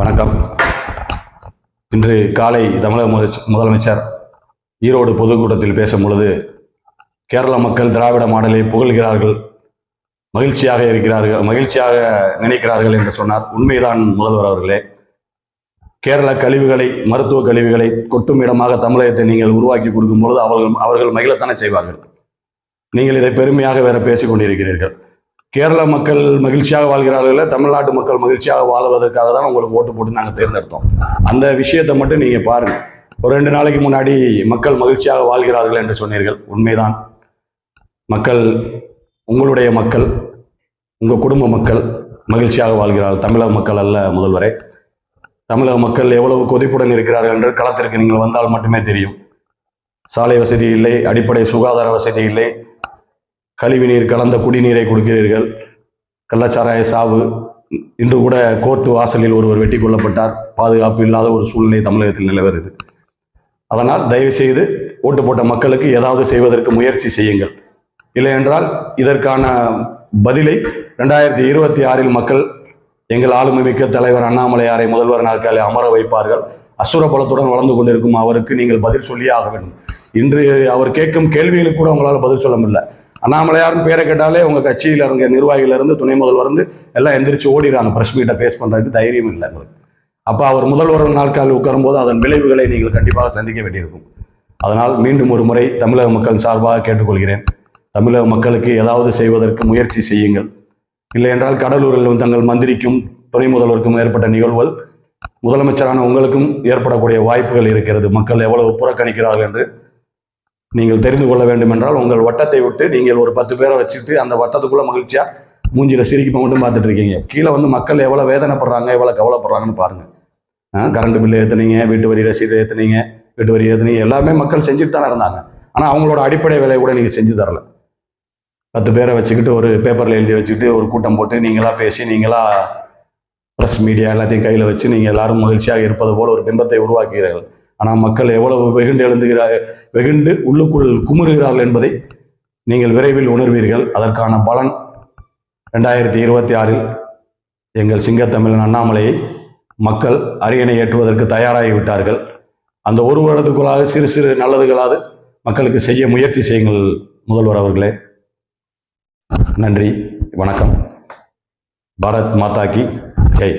வணக்கம். இன்று காலை தமிழக முதலமைச்சர் ஈரோடு பொதுக்கூட்டத்தில் பேசும் பொழுது கேரள மக்கள் திராவிட மாடலை புகழ்கிறார்கள் மகிழ்ச்சியாக இருக்கிறார்கள் மகிழ்ச்சியாக நினைக்கிறார்கள் என்று சொன்னார் உண்மைதான் முதல்வர் அவர்களே. கேரள கழிவுகளை மருத்துவ கழிவுகளை கொட்டும் இடமாக தமிழகத்தை நீங்கள் உருவாக்கி கொடுக்கும் பொழுது அவர்கள் அவர்கள் மகிழத்தானே செய்வார்கள். நீங்கள் இதை பெருமையாக வேற பேசிக் கொண்டிருக்கிறீர்கள். கேரள மக்கள் மகிழ்ச்சியாக வாழ்கிறார்கள் தமிழ்நாட்டு மக்கள் மகிழ்ச்சியாக வாழ்வதற்காக தான் உங்களுக்கு ஓட்டு போட்டு நாங்கள் தேர்ந்தெடுத்தோம். அந்த விஷயத்தை மட்டும் நீங்கள் பாருங்கள் ஒரு ரெண்டு நாளைக்கு முன்னாடி மக்கள் மகிழ்ச்சியாக வாழ்கிறார்கள் என்று சொன்னீர்கள். உண்மைதான். மக்கள் உங்களுடைய மக்கள் உங்கள் குடும்ப மக்கள் மகிழ்ச்சியாக வாழ்கிறார்கள். தமிழக மக்கள் அல்ல முதல்வரே. தமிழக மக்கள் எவ்வளவு கொதிப்புடன் இருக்கிறார்கள் என்று களத்திற்கு நீங்கள் வந்தால் மட்டுமே தெரியும். சாலை வசதி இல்லை அடிப்படை சுகாதார வசதி இல்லை கழிவுநீர் கலந்த குடிநீரை கொடுக்கிறீர்கள். கள்ளச்சாராய சாவு. இன்று கூட கோர்ட்டு வாசலில் ஒருவர் வெட்டி கொல்லப்பட்டார். பாதுகாப்பு இல்லாத ஒரு சூழ்நிலை தமிழகத்தில் நிலவருது அதனால் தயவு செய்து ஓட்டு போட்ட மக்களுக்கு ஏதாவது செய்வதற்கு முயற்சி செய்யுங்கள். இல்லை என்றால் இதற்கான பதிலை ரெண்டாயிரத்தி இருபத்தி ஆறில் மக்கள் எங்கள் ஆளுமை மிக்க தலைவர் அண்ணாமலையாரை முதல்வர் நாற்காலி அமர வைப்பார்கள். அசுர பலத்துடன் வளர்ந்து கொண்டிருக்கும் அவருக்கு நீங்கள் பதில் சொல்லியே ஆக வேண்டும். இன்று அவர் கேட்கும் கேள்விகளுக்கு கூட உங்களால் பதில் சொல்ல முடியல. அண்ணாமலையார்னு பேரை கேட்டாலே உங்கள் கட்சியில் இருந்த நிர்வாகிகள் இருந்து துணை முதல்வர் வந்து எல்லாம் எந்திரிச்சு ஓடிடுறாங்க. ப்ரெஸ் மீட்டை ஃபேஸ் பண்ணுறதுக்கு தைரியம் இல்லை உங்களுக்கு அப்போ அவர் முதல்வர் நாட்களில் உட்காரும்போது அதன் விளைவுகளை நீங்கள் கண்டிப்பாக சந்திக்க வேண்டியிருக்கும். அதனால் மீண்டும் ஒரு முறை தமிழக மக்கள் சார்பாக கேட்டுக்கொள்கிறேன். தமிழக மக்களுக்கு ஏதாவது செய்வதற்கு முயற்சி செய்யுங்கள். இல்லை என்றால் கடலூரில் தங்கள் மந்திரிக்கும் துணை முதல்வருக்கும் ஏற்பட்ட நிகழ்வுகள் முதலமைச்சரான உங்களுக்கும் ஏற்படக்கூடிய வாய்ப்புகள் இருக்கிறது. மக்கள் எவ்வளவு புறக்கணிக்கிறார்கள் என்று நீங்கள் தெரிந்து கொள்ள வேண்டும் என்றால் உங்கள் வட்டத்தை விட்டு நீங்கள் ஒரு பத்து பேரை வச்சுட்டு அந்த வட்டத்துக்குள்ள மகிழ்ச்சியாக மூஞ்சியில் சிரிக்க மட்டும் பார்த்துட்டு இருக்கீங்க. கீழே வந்து மக்கள் எவ்வளோ வேதனைப்படுறாங்க எவ்வளோ கவலைப்படுறாங்கன்னு பாருங்கள் கரண்ட் பில்லு ஏற்றுனீங்க வீட்டு வரி ரசீது ஏற்றுனீங்க வீட்டு வரி ஏற்றுனீங்க எல்லாமே மக்கள் செஞ்சுட்டு தானே இருந்தாங்க. ஆனால் அவங்களோட அடிப்படை வேலையை கூட நீங்கள் செஞ்சு தரல. பத்து பேரை வச்சுக்கிட்டு ஒரு பேப்பரில் எழுதி வச்சுக்கிட்டு ஒரு கூட்டம் போட்டு நீங்களாக பேசி நீங்களாக ப்ரெஸ் மீடியா எல்லாத்தையும் கையில் வச்சு நீங்கள் எல்லாரும் மகிழ்ச்சியாக இருப்பது போல ஒரு பிம்பத்தை உருவாக்குகிறீர்கள். ஆனால் மக்கள் எவ்வளவு வெகுண்டு எழுந்துகிறார் வெகுண்டு உள்ளுக்குள் குமுறுகிறார்கள் என்பதை நீங்கள் விரைவில் உணர்வீர்கள். அதற்கான பலன் ரெண்டாயிரத்தி இருபத்தி ஆறில் எங்கள் சிங்கத்தமிழன் அண்ணாமலையை மக்கள் அரியணை ஏற்றுவதற்கு தயாராகி விட்டார்கள். அந்த ஒரு வருடத்துக்குள்ளாக சிறு சிறு நல்லதுகளாவது மக்களுக்கு செய்ய முயற்சி செய்யுங்கள் முதல்வர் அவர்களே. நன்றி வணக்கம். பாரத் மாதா கி ஜெய்.